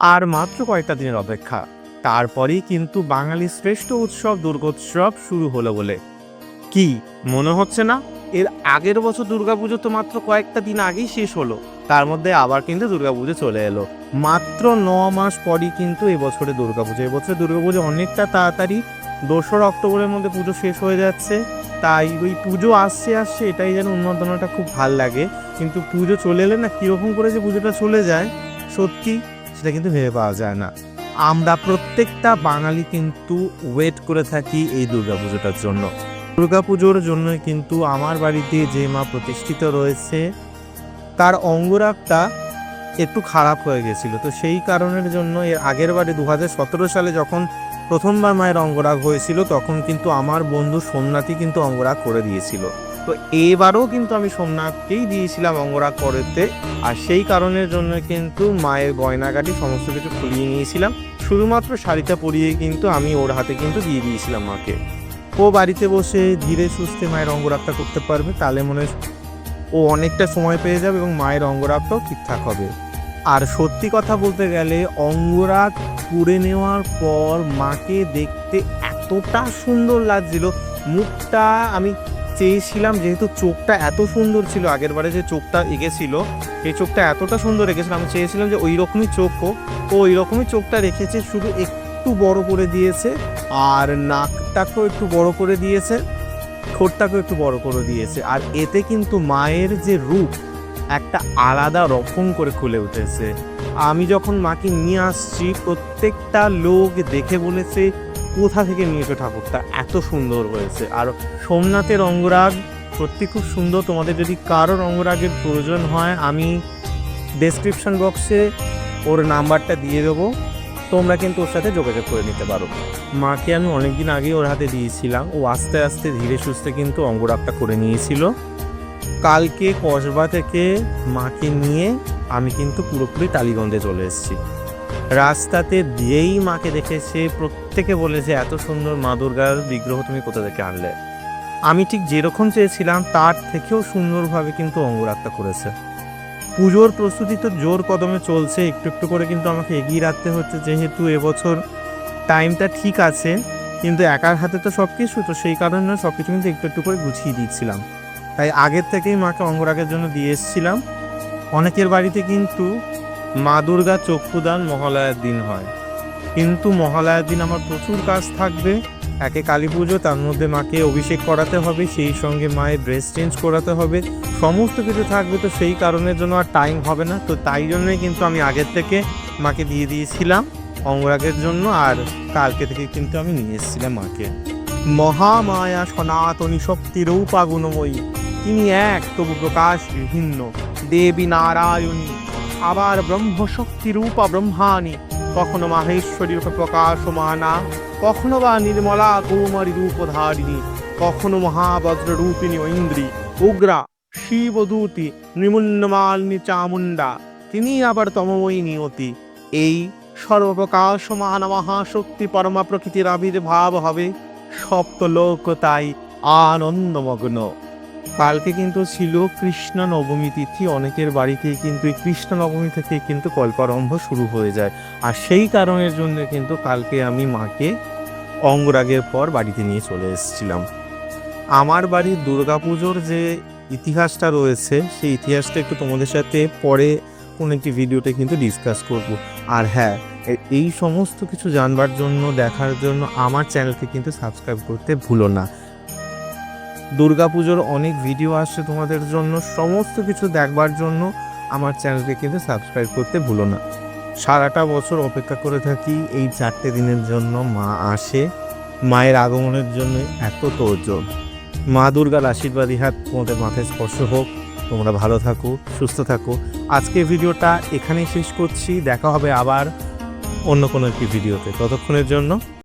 আর মাত্র কয়েকটা দিনের অপেক্ষা। তারপরেই কিন্তু বাঙালির শ্রেষ্ঠ উৎসব দুর্গোৎসব শুরু হলো বলে। কি, মনে হচ্ছে না? এর আগের বছর দুর্গাপুজো তো মাত্র কয়েকটা দিন আগেই শেষ হলো। তার মধ্যে আবার কিন্তু দুর্গাপুজো চলে এলো। মাত্র ন মাস পরই কিন্তু এবছরে দুর্গাপুজো। এবছরে দুর্গাপুজো অনেকটা তাড়াতাড়ি। দোসরা অক্টোবরের মধ্যে পুজো শেষ হয়ে যাচ্ছে। তাই ওই পুজো আসছে আসছে এটাই যেন উন্মাদনাটা খুব ভালো লাগে। কিন্তু পুজো চলে এলে না কীরকম করে যে পুজোটা চলে যায়? সত্যি সেটা কিন্তু ভেবে পাওয়া যায় না। আমরা প্রত্যেকটা বাঙালি কিন্তু ওয়েট করে থাকি এই দুর্গাপুজোটার জন্য। দুর্গাপুজোর জন্য কিন্তু আমার বাড়িতে যে মা প্রতিষ্ঠিত রয়েছে, তার অঙ্গরাগটা একটু খারাপ হয়ে গেছিল। তো সেই কারণের জন্য এর আগের বারে দু হাজার সতেরো সালে যখন প্রথমবার মায়ের অঙ্গরাগ হয়েছিল, তখন কিন্তু আমার বন্ধু সোমনাথই কিন্তু অঙ্গরাগ করে দিয়েছিল। তো এবারও কিন্তু আমি সোমনাথকেই দিয়েছিলাম অঙ্গরাগ করতে আর সেই কারণের জন্য কিন্তু মায়ের গয়নাগাটি সমস্ত কিছু খুলিয়ে নিয়েছিলাম। শুধুমাত্র শাড়িটা পরিয়ে কিন্তু আমি ওর হাতে কিন্তু দিয়ে দিয়েছিলাম মাকে। ও বাড়িতে বসে ধীরে সুস্থে মায়ের অঙ্গরাগটা করতে পারবে, তাহলে মনে ও অনেকটা সময় পেয়ে যাবে এবং মায়ের অঙ্গরাগটাও ঠিকঠাক হবে। আর সত্যি কথা বলতে গেলে অঙ্গরাগ পুড়ে নেওয়ার পর মাকে দেখতে এতটা সুন্দর লাগছিল, মুখটা আমি চেয়েছিলাম যেহেতু চোখটা এত সুন্দর ছিল, আগের বারে যে চোখটা এঁকেছিল এই চোখটা এতটা সুন্দর রেখেছিল আমি চেয়েছিলাম যে ওই রকমই চোখ হোক। ও ওই রকমই চোখটা রেখেছে, শুধু একটু বড় করে দিয়েছে, আর নাকটাকেও একটু বড় করে দিয়েছে, ঠোঁটটাকেও একটু বড় করে দিয়েছে। আর এতে কিন্তু মায়ের যে রূপ, একটা আলাদা রকম করে খুলে উঠেছে। আমি যখন মাকে নিয়ে আসছি, প্রত্যেকটা লোক দেখে বলেছে কোথা থেকে নিয়েছো ঠাকুরটা? এত সুন্দর হয়েছে। আর সোমনাথের অঙ্গরাগ, সত্যি খুব সুন্দর। তোমাদের যদি কারোর অঙ্গরাগের প্রয়োজন হয়, আমি ডেসক্রিপশন বক্সে ওর নাম্বারটা দিয়ে দেবো। তোমরা কিন্তু ওর সাথে যোগাযোগ করে নিতে পারো। মাকে আমি অনেকদিন আগে ওর হাতে দিয়েছিলাম। ও আস্তে আস্তে ধীরে সুস্থে কিন্তু অঙ্গরাগটা করে নিয়েছিল। কালকে কসবা থেকে মাকে নিয়ে আমি কিন্তু পুরোপুরি টালিগঞ্জে চলে এসেছি। রাস্তাতে দিয়েই মাকে দেখেছে, প্রত্যেকে বলেছে, এত সুন্দর মা দুর্গার বিগ্রহ তুমি কোথা থেকে আনলে? আমি ঠিক যেরকম চেয়েছিলাম, তার থেকেও সুন্দরভাবে কিন্তু অঙ্গরাগটা করেছে। পুজোর প্রস্তুতি তো জোর কদমে চলছে, একটু একটু করে কিন্তু আমাকে এগিয়ে রাখতে হচ্ছে, যেহেতু এবছর টাইমটা ঠিক আছে, কিন্তু একার হাতে তো সব কিছু তো সেই কারণে সব কিছু কিন্তু একটু একটু করে গুছিয়ে দিচ্ছিলাম। তাই আগের থেকেই মাকে অঙ্গরাগের জন্য দিয়ে এসেছিলাম। অনেকের বাড়িতে কিন্তু মা দুর্গা চক্ষুদান মহালয়ার দিন হয়। কিন্তু মহালয়ার দিন আমার প্রচুর কাজ থাকবে। একে কালী পুজো, তার মধ্যে মাকে অভিষেক করাতে হবে, সেই সঙ্গে মায়ের ড্রেস চেঞ্জ করাতে হবে। সমস্ত কিছু থাকবে তো সেই কারণের জন্য আর টাইম হবে না। তো তাই জন্যই কিন্তু আমি আগের থেকে মাকে দিয়ে দিয়েছিলাম অঙ্গরাগের জন্য আর কালকে থেকে কিন্তু আমি নিয়ে এসেছিলাম মাকে। মহামায়া সনাতনী শক্তি রূপা গুণময়ী তিনি এক তবু প্রকাশ বিভিন্ন দেবী নারায়ণী আবার ব্রহ্মশক্তি রূপা ব্রহ্মাণী। কখনো মাহেশ্বরী রূপে প্রকাশমানা, কখনো বা নির্মলা কৌমারী রূপধারিণী, কখনো মহাবজ্র রূপিণী ঐন্দ্রী উগ্রা, শিবদূতি, নিমুন্নমালিনী চামুন্ডা তিনি আবার তমময়ী নিয়তি। এই সর্বপ্রকাশমান মহাশক্তি পরমা প্রকৃতির আবির্ভাব হবে সপ্তলোক তাই আনন্দমগ্ন। কালকে কিন্তু ছিল কৃষ্ণ নবমী তিথি। অনেকের বাড়িতেই কিন্তু এই কৃষ্ণ নবমী থেকে কিন্তু কল্পারম্ভ শুরু হয়ে যায়। আর সেই কারণের জন্য কিন্তু কালকে আমি মাকে অঙ্গরাগের পর বাড়িতে নিয়ে চলে এসেছিলাম। আমার বাড়ির দুর্গাপুজোর যে ইতিহাসটা রয়েছে, সেই ইতিহাসটা একটু তোমাদের সাথে পরে কোনো একটি ভিডিওতে কিন্তু ডিসকাস করব। আর হ্যাঁ এই সমস্ত কিছু জানবার জন্য, দেখার জন্য আমার চ্যানেলকে কিন্তু সাবস্ক্রাইব করতে ভুলো না। দুর্গাপুজোর অনেক ভিডিও আসছে তোমাদের জন্য। সমস্ত কিছু দেখবার জন্য আমার চ্যানেলকে কিন্তু সাবস্ক্রাইব করতে ভুলো না। সারাটা বছর অপেক্ষা করে থাকি এই চারটে দিনের জন্য মা আসে। মায়ের আগমনের জন্য এত তোরজোর। মা দুর্গার আশীর্বাদী হাত তোমাদের মাথায় স্পর্শ হোক। তোমরা ভালো থাকো, সুস্থ থাকো। আজকের ভিডিওটা এখানেই শেষ করছি। দেখা হবে আবার অন্য কোনো একটি ভিডিওতে ততক্ষণের জন্য